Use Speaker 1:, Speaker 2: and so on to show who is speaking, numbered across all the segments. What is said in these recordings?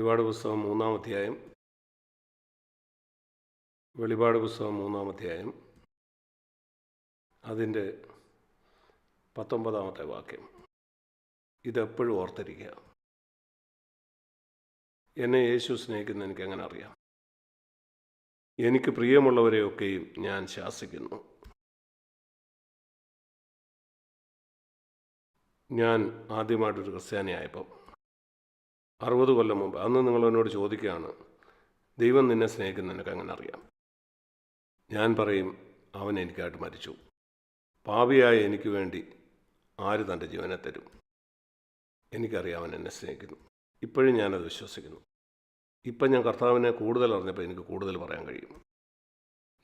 Speaker 1: വെളിപാട് പുസ്തകം മൂന്നാം അധ്യായം. വെളിപാട് പുസ്തകം മൂന്നാം അധ്യായം. അതിന്റെ പത്തൊമ്പതാമത്തെ വാക്യം. ഇതെപ്പോഴും ഓർത്തിരിക്കുക. എന്നെ യേശു സ്നേഹിക്കുന്ന എനിക്ക് എങ്ങനെ അറിയാം? എനിക്ക് പ്രിയമുള്ളവരെയൊക്കെയും ഞാൻ ശാസിക്കുന്നു. ഞാൻ ആദ്യമായിട്ടൊരു ക്രിസ്ത്യാനിയായപ്പം അറുപത് കൊല്ലം മുമ്പ്. അന്ന് നിങ്ങൾ എന്നോട് ചോദിക്കുകയാണ് ദൈവം നിന്നെ സ്നേഹിക്കുന്ന നിനക്ക് അങ്ങനെ അറിയാം? ഞാൻ പറയും അവൻ എനിക്കായിട്ട് മരിച്ചു. പാവിയായ എനിക്ക് വേണ്ടി ആര് തന്റെ ജീവനെ തരും? എനിക്കറിയാം അവൻ എന്നെ സ്നേഹിക്കുന്നു. ഇപ്പോഴും ഞാനത് വിശ്വസിക്കുന്നു. ഇപ്പം ഞാൻ കർത്താവിനെ കൂടുതൽ അറിഞ്ഞപ്പോൾ എനിക്ക് കൂടുതൽ പറയാൻ കഴിയും.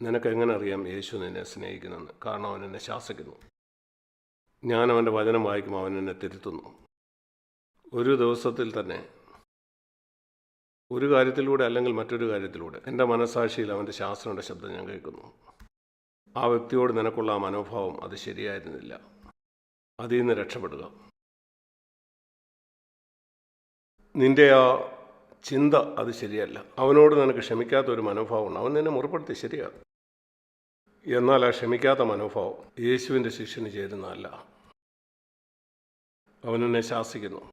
Speaker 1: നിനക്ക് എങ്ങനെ അറിയാം യേശു നിന്നെ സ്നേഹിക്കുന്നെന്ന്? കാരണം അവൻ എന്നെ ശാസിക്കുന്നു. ഞാൻ അവന്റെ വചനം വായിക്കുമ്പോൾ അവൻ എന്നെ തിരുത്തുന്നു. ഒരു ദിവസത്തിൽ തന്നെ ഒരു കാര്യത്തിലൂടെ അല്ലെങ്കിൽ മറ്റൊരു കാര്യത്തിലൂടെ. എന്റെ മനസാക്ഷിയിൽ അവന്റെ ശാസ്ത്രയുടെ ശബ്ദം ഞാൻ കേൾക്കുന്നു. ആ വ്യക്തിയോട് നിനക്കുള്ള ആ മനോഭാവം അത് ശരിയായിരുന്നില്ല. അതിൽ നിന്ന് രക്ഷപ്പെടുക. നിന്റെ ആ ചിന്ത അത് ശരിയല്ല. അവനോട് നിനക്ക് ക്ഷമിക്കാത്ത ഒരു മനോഭാവമുണ്ട്. അവൻ നിന്നെ മുറിപ്പെടുത്തി ശരിയാണ് എന്നാൽ ആ ക്ഷമിക്കാത്ത മനോഭാവം യേശുവിന്റെ ശിഷ്യന് ചേരുന്നതല്ല. അവനെന്നെ ശാസിക്കുന്നു.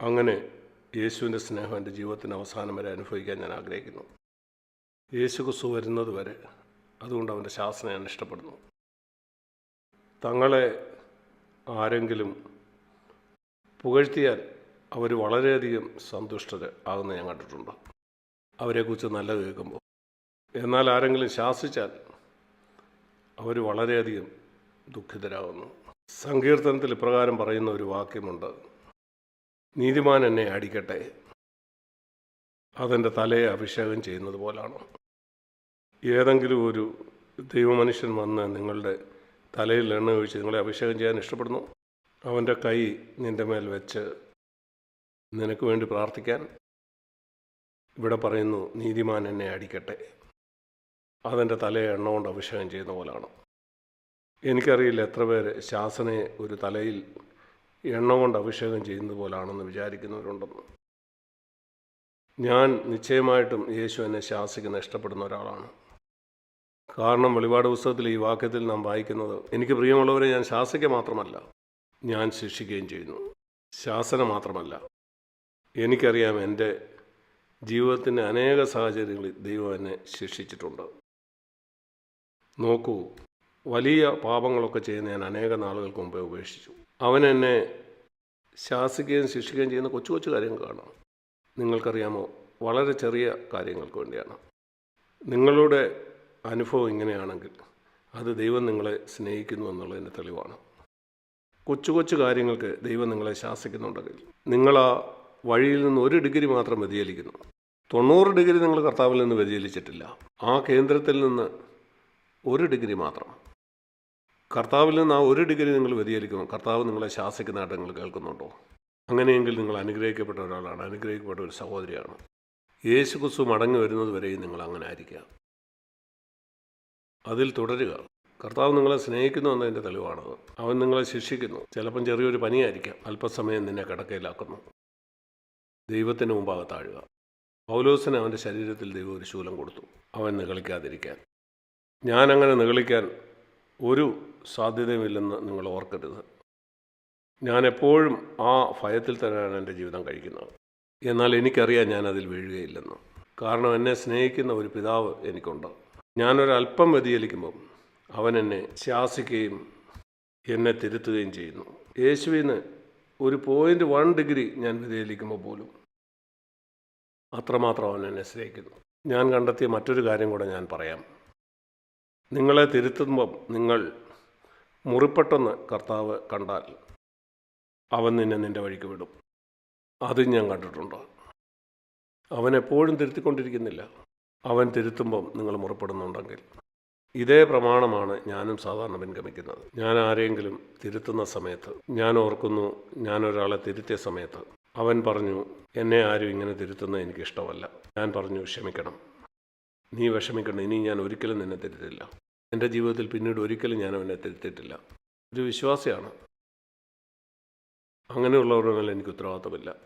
Speaker 1: അങ്ങനെ യേശുവിന്റെ സ്നേഹം എന്റെ ജീവിതത്തിന് അവസാനം വരെ അനുഭവിക്കാൻ ഞാൻ ആഗ്രഹിക്കുന്നു. യേശു ക്രിസ്തു വരുന്നത് വരെ അതുകൊണ്ട് അവന്റെ ശാസന ഞാൻ ഇഷ്ടപ്പെടുന്നു. തങ്ങളെ ആരെങ്കിലും പുകഴ്ത്തിയാൽ അവർ വളരെയധികം സന്തുഷ്ടർ ആകുന്ന ഞാൻ കണ്ടിട്ടുണ്ട്. അവരെക്കുറിച്ച് നല്ല കേൾക്കുമ്പോൾ. എന്നാൽ ആരെങ്കിലും ശാസിച്ചാൽ അവർ വളരെയധികം ദുഃഖിതരാകുന്നു. സങ്കീർത്തനത്തിൽ ഇപ്രകാരം പറയുന്ന ഒരു വാക്യമുണ്ട്. നീതിമാൻ എന്നെ അടിക്കട്ടെ. അതെന്റെ തലയെ അഭിഷേകം ചെയ്യുന്നത് പോലാണ്? ഏതെങ്കിലും ഒരു ദൈവമനുഷ്യൻ വന്ന് നിങ്ങളുടെ തലയിൽ എണ്ണ ഒഴിച്ച് നിങ്ങളെ അഭിഷേകം ചെയ്യാൻ ഇഷ്ടപ്പെടുന്നു? അവന്റെ കൈ നിന്റെ മേൽ വെച്ച് നിനക്ക് വേണ്ടി പ്രാർത്ഥിക്കാൻ. ഇവിടെ പറയുന്നു നീതിമാൻ എന്നെ അടിക്കട്ടെ. അതെന്റെ തലയെ എണ്ണ കൊണ്ട് അഭിഷേകം ചെയ്യുന്ന പോലാണ്? എനിക്കറിയില്ല എത്ര പേര് ശാസനയെ ഒരു തലയിൽ എണ്ണ കൊണ്ട് അഭിഷേകം ചെയ്യുന്നത് പോലാണെന്ന് വിചാരിക്കുന്നവരുണ്ടെന്ന്. ഞാൻ നിശ്ചയമായിട്ടും യേശു എന്നെ ശാസിക്കുന്ന ഇഷ്ടപ്പെടുന്ന ഒരാളാണ്. കാരണം വെളിപാട് പുസ്തകത്തിൽ ഈ വാക്യത്തിൽ നാം വായിക്കുന്നത് എനിക്ക് പ്രിയമുള്ളവരെ ഞാൻ ശാസിക്കുക മാത്രമല്ല ഞാൻ ശിക്ഷിക്കുകയും ചെയ്യുന്നു. ശാസന മാത്രമല്ല എനിക്കറിയാം എന്റെ ജീവിതത്തിന്റെ അനേക സാഹചര്യങ്ങളിൽ ദൈവം എന്നെ ശിക്ഷിച്ചിട്ടുണ്ട്. നോക്കൂ വലിയ പാപങ്ങളൊക്കെ ചെയ്യുന്ന ഞാൻ അനേക നാളുകൾക്ക് മുമ്പേ ഉപേക്ഷിച്ചു. അവൻ എന്നെ ശാസിക്കുകയും ശിക്ഷിക്കുകയും ചെയ്യുന്ന കൊച്ചു കൊച്ചു കാര്യങ്ങൾ കാണാം. നിങ്ങൾക്കറിയാമോ? വളരെ ചെറിയ കാര്യങ്ങൾക്ക് വേണ്ടിയാണ്. നിങ്ങളുടെ അനുഭവം ഇങ്ങനെയാണെങ്കിൽ അത് ദൈവം നിങ്ങളെ സ്നേഹിക്കുന്നു എന്നുള്ളതിന്റെ തെളിവാണ്. കൊച്ചു കൊച്ചു കാര്യങ്ങൾക്ക് ദൈവം നിങ്ങളെ ശാസിക്കുന്നുണ്ടെങ്കിൽ നിങ്ങൾ ആ വഴിയിൽ നിന്ന് ഒരു ഡിഗ്രി മാത്രം വ്യതിചലിക്കുന്നു. തൊണ്ണൂറ് ഡിഗ്രി നിങ്ങൾ കർത്താവിൽ നിന്ന് വ്യതിചലിച്ചിട്ടില്ല. ആ കേന്ദ്രത്തിൽ നിന്ന് ഒരു ഡിഗ്രി മാത്രം. കർത്താവിൽ നിന്ന് ആ ഒരു ഡിഗ്രി നിങ്ങൾ വ്യതിചലിക്കുന്നു. കർത്താവ് നിങ്ങളെ ശാസിക്കുന്നതായിട്ട് നിങ്ങൾ കേൾക്കുന്നുണ്ടോ? അങ്ങനെയെങ്കിൽ നിങ്ങൾ അനുഗ്രഹിക്കപ്പെട്ട ഒരാളാണ്. അനുഗ്രഹിക്കപ്പെട്ട ഒരു സഹോദരിയാണ്. യേശു ക്രിസ്തു മടങ്ങി വരുന്നത് വരെയും നിങ്ങൾ അങ്ങനെ ആയിരിക്കുക അതിൽ തുടരുക. കർത്താവ് നിങ്ങളെ സ്നേഹിക്കുന്നു എന്നതിന്റെ തെളിവാണത് അവൻ നിങ്ങളെ ശിക്ഷിക്കുന്നു. ചിലപ്പം ചെറിയൊരു പനിയായിരിക്കാം. അല്പസമയം നിന്നെ കിടക്കയിലാക്കുന്നു. ദൈവത്തിന് മുമ്പാകെ താഴുക. പൗലോസിന് അവന്റെ ശരീരത്തിൽ ദൈവം ഒരു ശൂലം കൊടുത്തു. അവൻ നിഗളിക്കാതിരിക്കാൻ. ഞാൻ അങ്ങനെ നിഗളിക്കാൻ ഒരു സാധ്യതയുമില്ലെന്ന് നിങ്ങൾ ഓർക്കരുത്. ഞാൻ എപ്പോഴും ആ ഭയത്തിൽ തന്നെയാണ് എന്റെ ജീവിതം കഴിക്കുന്നത്. എന്നാൽ എനിക്കറിയാം ഞാൻ അതിൽ വീഴുകയില്ലെന്ന്. കാരണം എന്നെ സ്നേഹിക്കുന്ന ഒരു പിതാവ് എനിക്കുണ്ട്. ഞാനൊരല്പം വ്യതിചലിക്കുമ്പം അവൻ എന്നെ ശാസിക്കുകയും എന്നെ തിരുത്തുകയും ചെയ്യുന്നു. യേശുവിന് ഒരു പോയിന്റ് വൺ ഡിഗ്രി ഞാൻ വ്യതിചലിക്കുമ്പോൾ പോലും അത്രമാത്രം അവൻ എന്നെ സ്നേഹിക്കുന്നു. ഞാൻ കണ്ടെത്തിയ മറ്റൊരു കാര്യം കൂടെ ഞാൻ പറയാം. നിങ്ങളെ തിരുത്തുമ്പം നിങ്ങൾ മുറിപ്പെട്ടെന്ന് കർത്താവ് കണ്ടാൽ അവൻ നിന്നെ നിന്റെ വഴിക്ക് വിടും. അതും ഞാൻ കണ്ടിട്ടുണ്ട്? അവൻ എപ്പോഴും തിരുത്തിക്കൊണ്ടിരിക്കുന്നില്ല. അവൻ തിരുത്തുമ്പം നിങ്ങൾ മുറിപ്പെടുന്നുണ്ടെങ്കിൽ. ഇതേ പ്രമാണമാണ് ഞാനും സാധാരണ പിൻഗമിക്കുന്നത്. ഞാൻ ആരെങ്കിലും തിരുത്തുന്ന സമയത്ത് ഞാൻ ഓർക്കുന്നു ഞാൻ ഒരാളെ തിരുത്തിയ സമയത്ത് അവൻ പറഞ്ഞു എന്നെ ആരും ഇങ്ങനെ തിരുത്തുന്നത് എനിക്കിഷ്ടമല്ല. ഞാൻ പറഞ്ഞു ക്ഷമിക്കണം. നീ വിഷമിക്കണം ഇനി ഞാൻ ഒരിക്കലും നിന്നെ തിരുത്തില്ല എന്റെ ജീവിതത്തിൽ പിന്നീട് ഒരിക്കലും ഞാൻ അവനെ തെറ്റിട്ടില്ല. ഒരു വിശ്വാസിയാണ്. അങ്ങനെയുള്ളവരുടെ എനിക്ക് ഉത്തരവാദിത്തമില്ല.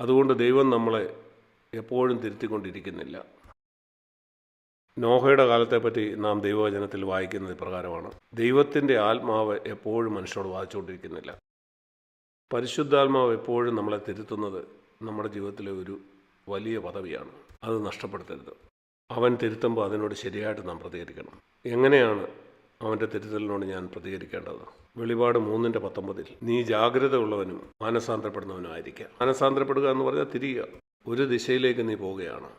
Speaker 1: അതുകൊണ്ട് ദൈവം നമ്മളെ എപ്പോഴും തിരുത്തിക്കൊണ്ടിരിക്കുന്നില്ല. നോഹയുടെ കാലത്തെപ്പറ്റി നാം ദൈവവചനത്തിൽ വായിക്കുന്നത് ഇപ്രകാരമാണ്. ദൈവത്തിന്റെ ആത്മാവ് എപ്പോഴും മനുഷ്യരോട് വായിച്ചുകൊണ്ടിരിക്കുന്നില്ല പരിശുദ്ധാത്മാവ് എപ്പോഴും നമ്മളെ തിരുത്തുന്നത് നമ്മുടെ ജീവിതത്തിലെ ഒരു വലിയ പദവിയാണ്. അത് നഷ്ടപ്പെടുത്തരുത്. അവൻ തിരുത്തുമ്പോൾ അതിനോട് ശരിയായിട്ട് നാം പ്രതികരിക്കണം. എങ്ങനെയാണ് അവന്റെ തിരുത്തലിനോട് ഞാൻ പ്രതികരിക്കേണ്ടത്? വെളിപാട് മൂന്നിന്റെ പത്തൊമ്പതിൽ നീ ജാഗ്രത ഉള്ളവനും മാനസാന്തരപ്പെടുന്നവനുമായിരിക്കുക മാനസാന്തരപ്പെടുക എന്ന് പറഞ്ഞാൽ തിരിയുക. ഒരു ദിശയിലേക്ക് നീ പോവുകയാണ്.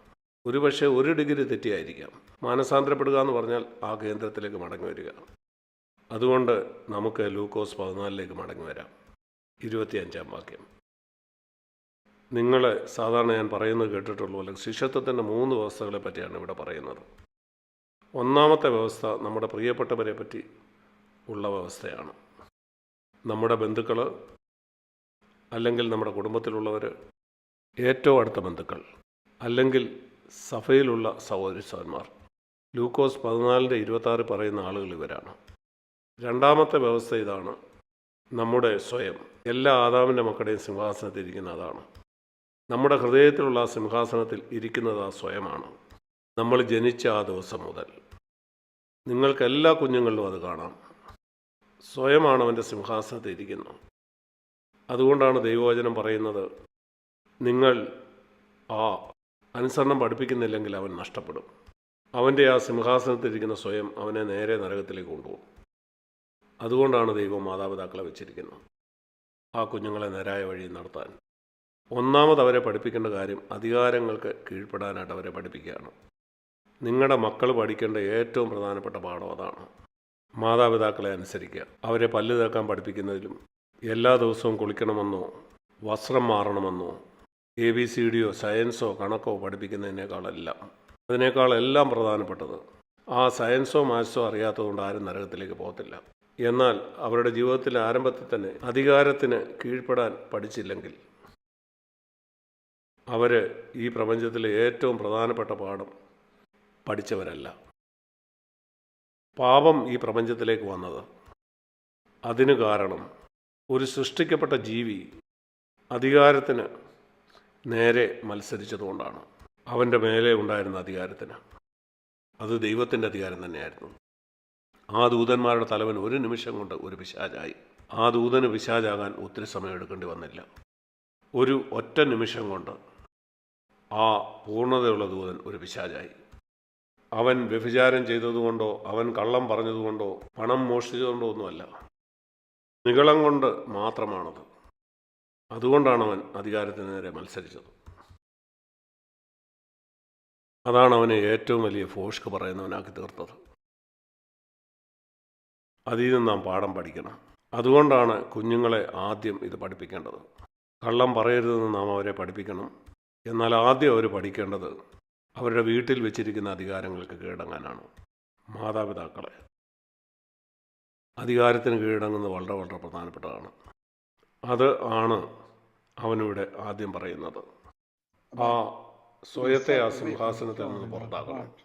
Speaker 1: ഒരുപക്ഷെ ഒരു ഡിഗ്രി തെറ്റിയായിരിക്കാം. മാനസാന്തരപ്പെടുക എന്ന് പറഞ്ഞാൽ ആ കേന്ദ്രത്തിലേക്ക് മടങ്ങി വരിക. അതുകൊണ്ട് നമുക്ക് ലൂക്കോസ് പതിനാലിലേക്ക് മടങ്ങി വരാം. ഇരുപത്തിയഞ്ചാം വാക്യം. നിങ്ങൾ സാധാരണ ഞാൻ പറയുന്നത് കേട്ടിട്ടുള്ളൂ. അല്ലെങ്കിൽ ശിഷ്യത്വത്തിന്റെ മൂന്ന് വ്യവസ്ഥകളെ പറ്റിയാണ് ഇവിടെ പറയുന്നത്. ഒന്നാമത്തെ വ്യവസ്ഥ നമ്മുടെ പ്രിയപ്പെട്ടവരെ പറ്റി ഉള്ള വ്യവസ്ഥയാണ്. നമ്മുടെ ബന്ധുക്കൾ അല്ലെങ്കിൽ നമ്മുടെ കുടുംബത്തിലുള്ളവർ ഏറ്റവും അടുത്ത ബന്ധുക്കൾ അല്ലെങ്കിൽ സഭയിലുള്ള സഹോദരിസ്വന്മാർ ലൂക്കോസ് പതിനാലിന്റെ ഇരുപത്താറ് പറയുന്ന ആളുകൾ ഇവരാണ്. രണ്ടാമത്തെ വ്യവസ്ഥ ഇതാണ് നമ്മുടെ സ്വയം. എല്ലാ ആദാമിന്റെ മക്കളുടെയും സിംഹാസനത്തിരിക്കുന്ന അതാണ്. നമ്മുടെ ഹൃദയത്തിലുള്ള ആ സിംഹാസനത്തിൽ ഇരിക്കുന്നത് ആ സ്വയമാണ്. നമ്മൾ ജനിച്ച ആ ദിവസം മുതൽ നിങ്ങൾക്ക് എല്ലാ കുഞ്ഞുങ്ങളിലും അത് കാണാം. സ്വയമാണ് അവന്റെ സിംഹാസനത്തിൽ ഇരിക്കുന്നത് അതുകൊണ്ടാണ് ദൈവവചനം പറയുന്നത് നിങ്ങൾ ആ അനുസരണം പഠിപ്പിക്കുന്നില്ലെങ്കിൽ അവൻ നഷ്ടപ്പെടും. അവന്റെ ആ സിംഹാസനത്തിരിക്കുന്ന സ്വയം അവനെ നേരെ നരകത്തിലേക്ക് കൊണ്ടുപോകും. അതുകൊണ്ടാണ് ദൈവം മാതാപിതാക്കളെ വെച്ചിരിക്കുന്നത് ആ കുഞ്ഞുങ്ങളെ നേരായ വഴി നടത്താൻ. ഒന്നാമത് അവരെ പഠിപ്പിക്കേണ്ട കാര്യം അധികാരങ്ങൾക്ക് കീഴ്പ്പെടാനായിട്ട് അവരെ പഠിപ്പിക്കുകയാണ്. നിങ്ങളുടെ മക്കൾ പഠിക്കേണ്ട ഏറ്റവും പ്രധാനപ്പെട്ട പാഠം അതാണ്. മാതാപിതാക്കളെ അനുസരിക്കുക. അവരെ പല്ല് തേക്കാൻ പഠിപ്പിക്കുന്നതിലും എല്ലാ ദിവസവും കുളിക്കണമെന്നോ വസ്ത്രം മാറണമെന്നോ എ ബി സി ഡിയോ സയൻസോ കണക്കോ പഠിപ്പിക്കുന്നതിനേക്കാളെല്ലാം. അതിനേക്കാളെല്ലാം പ്രധാനപ്പെട്ടത് ആ സയൻസോ മാത്സോ അറിയാത്തതുകൊണ്ട് ആരും നരകത്തിലേക്ക് പോകത്തില്ല. എന്നാൽ അവരുടെ ജീവിതത്തിലെ ആരംഭത്തിൽ തന്നെ അധികാരത്തിന് കീഴ്പ്പെടാൻ പഠിച്ചില്ലെങ്കിൽ അവർ ഈ പ്രപഞ്ചത്തിലെ ഏറ്റവും പ്രധാനപ്പെട്ട പാഠം പഠിച്ചവരല്ല. പാപം ഈ പ്രപഞ്ചത്തിലേക്ക് വന്നത്. അതിനു കാരണം ഒരു സൃഷ്ടിക്കപ്പെട്ട ജീവി അധികാരത്തിന് നേരെ മത്സരിച്ചതുകൊണ്ടാണ്. അവന്റെ മേലെ ഉണ്ടായിരുന്ന അധികാരത്തിന്. അത് ദൈവത്തിന്റെ അധികാരം തന്നെയായിരുന്നു. ആ ദൂതന്മാരുടെ തലവൻ ഒരു നിമിഷം കൊണ്ട് ഒരു പിശാചായി. ആ ദൂതന് പിശാചാകാൻ ഒത്തിരി സമയം എടുക്കേണ്ടി വന്നില്ല. ഒരു ഒറ്റ നിമിഷം കൊണ്ട് ആ പൂർണതയുള്ള ദൂതൻ ഒരു പിശാചായി. അവൻ വ്യഭിചാരം ചെയ്തതുകൊണ്ടോ അവൻ കള്ളം പറഞ്ഞതുകൊണ്ടോ പണം മോഷ്ടിച്ചതുകൊണ്ടോ ഒന്നുമല്ല. നികളം കൊണ്ട് മാത്രമാണത്. അതുകൊണ്ടാണ് അവൻ അധികാരത്തിന് നേരെ മത്സരിച്ചത്. അതാണ് അവനെ ഏറ്റവും വലിയ ഫോഷ്ക്ക് പറയുന്നവനാക്കി തീർത്തത്. അതിൽ നിന്ന് നാം പാഠം പഠിക്കണം. അതുകൊണ്ടാണ് കുഞ്ഞുങ്ങളെ ആദ്യം ഇത് പഠിപ്പിക്കേണ്ടത്. കള്ളം പറയരുതെന്ന് നാം അവരെ പഠിപ്പിക്കണം. എന്നാൽ ആദ്യം അവർ പഠിക്കേണ്ടത് അവരുടെ വീട്ടിൽ വെച്ചിരിക്കുന്ന അധികാരങ്ങൾക്ക് കീഴടങ്ങാനാണ്. മാതാപിതാക്കളെ അധികാരത്തിന് കീഴടങ്ങുന്നത് വളരെ വളരെ പ്രധാനപ്പെട്ടതാണ്. അത് ആണ് അവനിവിടെ ആദ്യം പറയുന്നത്. ആ സ്വയത്തെ ആ സിംഹാസനത്തിൽ നിന്ന് പുറത്താക്കണം